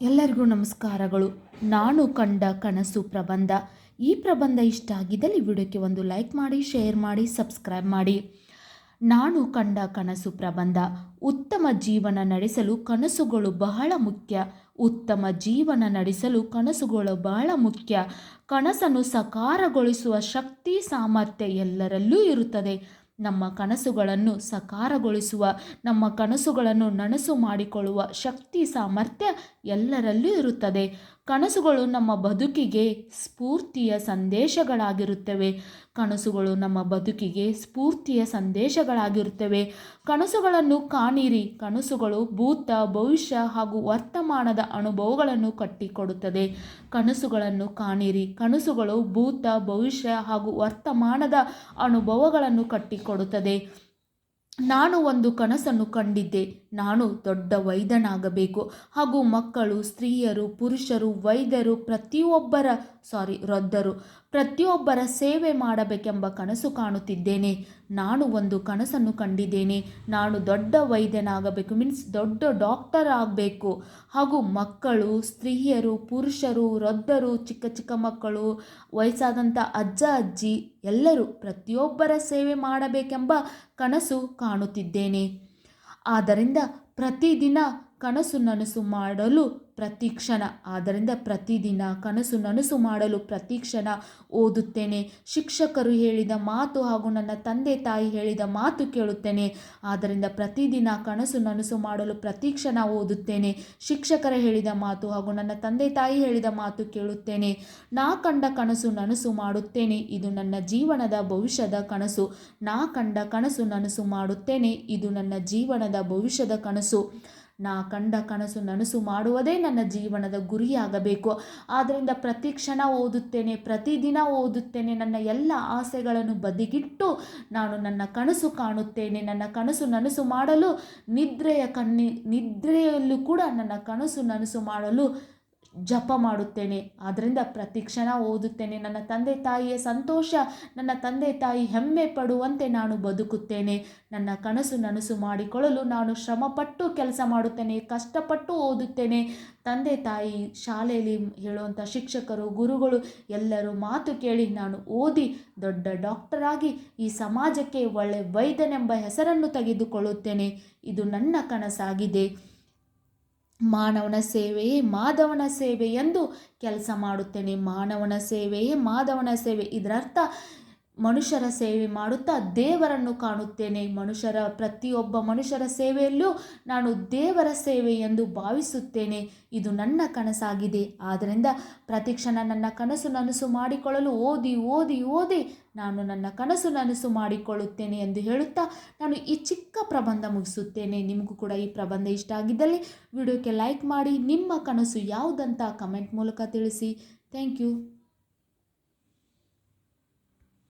ಎಲ್ಲರಿಗೂ ನಮಸ್ಕಾರಗಳು. ನಾನು ಕಂಡ ಕನಸು ಪ್ರಬಂಧ. ಈ ಪ್ರಬಂಧ ಇಷ್ಟ ಆಗಿದ್ದಲ್ಲಿ ವಿಡಿಯೋಕ್ಕೆ ಒಂದು ಲೈಕ್ ಮಾಡಿ, ಶೇರ್ ಮಾಡಿ, ಸಬ್ಸ್ಕ್ರೈಬ್ ಮಾಡಿ. ನಾನು ಕಂಡ ಕನಸು ಪ್ರಬಂಧ. ಉತ್ತಮ ಜೀವನ ನಡೆಸಲು ಕನಸುಗಳು ಬಹಳ ಮುಖ್ಯ. ಉತ್ತಮ ಜೀವನ ನಡೆಸಲು ಕನಸುಗಳು ಬಹಳ ಮುಖ್ಯ. ಕನಸನ್ನು ಸಕಾರಗೊಳಿಸುವ ಶಕ್ತಿ, ಸಾಮರ್ಥ್ಯ ಎಲ್ಲರಲ್ಲೂ ಇರುತ್ತದೆ. ನಮ್ಮ ಕನಸುಗಳನ್ನು ಸಕಾರಗೊಳಿಸುವ ನಮ್ಮ ಕನಸುಗಳನ್ನು ನನಸು ಮಾಡಿಕೊಳ್ಳುವ ಶಕ್ತಿ ಸಾಮರ್ಥ್ಯ ಎಲ್ಲರಲ್ಲೂ ಇರುತ್ತದೆ. ಕನಸುಗಳು ನಮ್ಮ ಬದುಕಿಗೆ ಸ್ಫೂರ್ತಿಯ ಸಂದೇಶಗಳಾಗಿರುತ್ತವೆ. ಕನಸುಗಳು ನಮ್ಮ ಬದುಕಿಗೆ ಸ್ಫೂರ್ತಿಯ ಸಂದೇಶಗಳಾಗಿರುತ್ತವೆ. ಕನಸುಗಳನ್ನು ಕಾಣಿರಿ. ಕನಸುಗಳು ಭೂತ, ಭವಿಷ್ಯ ಹಾಗೂ ವರ್ತಮಾನದ ಅನುಭವಗಳನ್ನು ಕಟ್ಟಿಕೊಡುತ್ತದೆ. ಕನಸುಗಳನ್ನು ಕಾಣಿರಿ. ಕನಸುಗಳು ಭೂತ, ಭವಿಷ್ಯ ಹಾಗೂ ವರ್ತಮಾನದ ಅನುಭವಗಳನ್ನು ಕಟ್ಟಿಕೊಡುತ್ತದೆ. ನಾನು ಒಂದು ಕನಸನ್ನು ಕಂಡಿದ್ದೆ. ನಾನು ದೊಡ್ಡ ವೈದ್ಯನಾಗಬೇಕು. ಹಾಗೂ ಮಕ್ಕಳು, ಸ್ತ್ರೀಯರು, ಪುರುಷರು, ವೈದ್ಯರು, ಪ್ರತಿಯೊಬ್ಬರ, ಸಾರಿ, ವೃದ್ಧರು, ಪ್ರತಿಯೊಬ್ಬರ ಸೇವೆ ಮಾಡಬೇಕೆಂಬ ಕನಸು ಕಾಣುತ್ತಿದ್ದೇನೆ. ನಾನು ಒಂದು ಕನಸನ್ನು ಕಂಡಿದ್ದೇನೆ. ನಾನು ದೊಡ್ಡ ವೈದ್ಯನಾಗಬೇಕು, ಮೀನ್ಸ್ ದೊಡ್ಡ ಡಾಕ್ಟರ್ ಆಗಬೇಕು. ಹಾಗೂ ಮಕ್ಕಳು, ಸ್ತ್ರೀಯರು, ಪುರುಷರು, ವೃದ್ಧರು, ಚಿಕ್ಕ ಚಿಕ್ಕ ಮಕ್ಕಳು, ವಯಸ್ಸಾದಂಥ ಅಜ್ಜ, ಅಜ್ಜಿ ಎಲ್ಲರೂ ಪ್ರತಿಯೊಬ್ಬರ ಸೇವೆ ಮಾಡಬೇಕೆಂಬ ಕನಸು ಕಾಣುತ್ತಿದ್ದೇನೆ. ಆದ್ದರಿಂದ ಪ್ರತಿದಿನ ಕನಸು ನನಸು ಮಾಡಲು ಪ್ರತಿ ಕ್ಷಣ ಆದ್ದರಿಂದ ಪ್ರತಿದಿನ ಕನಸು ನನಸು ಮಾಡಲು ಪ್ರತಿ ಕ್ಷಣ ಓದುತ್ತೇನೆ. ಶಿಕ್ಷಕರು ಹೇಳಿದ ಮಾತು ಹಾಗೂ ನನ್ನ ತಂದೆ ತಾಯಿ ಹೇಳಿದ ಮಾತು ಕೇಳುತ್ತೇನೆ. ಆದ್ದರಿಂದ ಪ್ರತಿದಿನ ಕನಸು ನನಸು ಮಾಡಲು ಪ್ರತಿ ಕ್ಷಣ ಓದುತ್ತೇನೆ. ಶಿಕ್ಷಕರ ಹೇಳಿದ ಮಾತು ಹಾಗೂ ನನ್ನ ತಂದೆ ತಾಯಿ ಹೇಳಿದ ಮಾತು ಕೇಳುತ್ತೇನೆ. ನಾ ಕಂಡ ಕನಸು ನನಸು ಮಾಡುತ್ತೇನೆ. ಇದು ನನ್ನ ಜೀವನದ ಭವಿಷ್ಯದ ಕನಸು. ನಾ ಕಂಡ ಕನಸು ನನಸು ಮಾಡುತ್ತೇನೆ. ಇದು ನನ್ನ ಜೀವನದ ಭವಿಷ್ಯದ ಕನಸು. ನಾ ಕಂಡ ಕನಸು ನನಸು ಮಾಡುವುದೇ ನನ್ನ ಜೀವನದ ಗುರಿಯಾಗಬೇಕು. ಆದ್ದರಿಂದ ಪ್ರತಿ ಕ್ಷಣ ಓದುತ್ತೇನೆ, ಪ್ರತಿದಿನ ಓದುತ್ತೇನೆ, ನನ್ನ ಎಲ್ಲ ಆಸೆಗಳನ್ನು ಬದಿಗಿಟ್ಟು ನಾನು ನನ್ನ ಕನಸು ಕಾಣುತ್ತೇನೆ. ನನ್ನ ಕನಸು ನನಸು ಮಾಡಲು ನಿದ್ರೆಯ ಕಣ್ಣಿ ನಿದ್ರೆಯಲ್ಲೂ ಕೂಡ ನನ್ನ ಕನಸು ನನಸು ಮಾಡಲು ಜಪ ಮಾಡುತ್ತೇನೆ. ಆದ್ದರಿಂದ ಪ್ರತಿ ಕ್ಷಣ ಓದುತ್ತೇನೆ. ನನ್ನ ತಂದೆ ತಾಯಿಯ ಸಂತೋಷ, ನನ್ನ ತಂದೆ ತಾಯಿ ಹೆಮ್ಮೆ ಪಡುವಂತೆ ನಾನು ಬದುಕುತ್ತೇನೆ. ನನ್ನ ಕನಸು ನನಸು ಮಾಡಿಕೊಳ್ಳಲು ನಾನು ಶ್ರಮಪಟ್ಟು ಕೆಲಸ ಮಾಡುತ್ತೇನೆ, ಕಷ್ಟಪಟ್ಟು ಓದುತ್ತೇನೆ. ತಂದೆ ತಾಯಿ ಶಾಲೆಯಲ್ಲಿ ಹೇಳುವಂಥ ಶಿಕ್ಷಕರು, ಗುರುಗಳು ಎಲ್ಲರೂ ಮಾತು ಕೇಳಿ ನಾನು ಓದಿ ದೊಡ್ಡ ಡಾಕ್ಟರಾಗಿ ಈ ಸಮಾಜಕ್ಕೆ ಒಳ್ಳೆ ವೈದ್ಯನೆಂಬ ಹೆಸರನ್ನು ತೆಗೆದುಕೊಳ್ಳುತ್ತೇನೆ. ಇದು ನನ್ನ ಕನಸಾಗಿದೆ. ಮಾನವನ ಸೇವೆಯೇ ಮಾಧವನ ಸೇವೆ ಎಂದು ಕೆಲಸ ಮಾಡುತ್ತೇನೆ. ಮಾನವನ ಸೇವೆಯೇ ಮಾಧವನ ಸೇವೆ. ಇದರರ್ಥ ಮನುಷ್ಯರ ಸೇವೆ ಮಾಡುತ್ತಾ ದೇವರನ್ನು ಕಾಣುತ್ತೇನೆ. ಮನುಷ್ಯರ ಪ್ರತಿಯೊಬ್ಬ ಮನುಷ್ಯರ ಸೇವೆಯಲ್ಲೂ ನಾನು ದೇವರ ಸೇವೆ ಎಂದು ಭಾವಿಸುತ್ತೇನೆ. ಇದು ನನ್ನ ಕನಸಾಗಿದೆ. ಆದ್ದರಿಂದ ಪ್ರತಿಕ್ಷಣ ನನ್ನ ಕನಸು ನನಸು ಮಾಡಿಕೊಳ್ಳಲು ಓದಿ ಓದಿ ಓದಿ ನಾನು ನನ್ನ ಕನಸು ನನಸು ಮಾಡಿಕೊಳ್ಳುತ್ತೇನೆ ಎಂದು ಹೇಳುತ್ತಾ ನಾನು ಈ ಚಿಕ್ಕ ಪ್ರಬಂಧ ಮುಗಿಸುತ್ತೇನೆ. ನಿಮಗೂ ಕೂಡ ಈ ಪ್ರಬಂಧ ಇಷ್ಟ ಆಗಿದ್ದಲ್ಲಿ ವಿಡಿಯೋಕ್ಕೆ ಲೈಕ್ ಮಾಡಿ, ನಿಮ್ಮ ಕನಸು ಯಾವುದಂತ ಕಮೆಂಟ್ ಮೂಲಕ ತಿಳಿಸಿ. Thank you.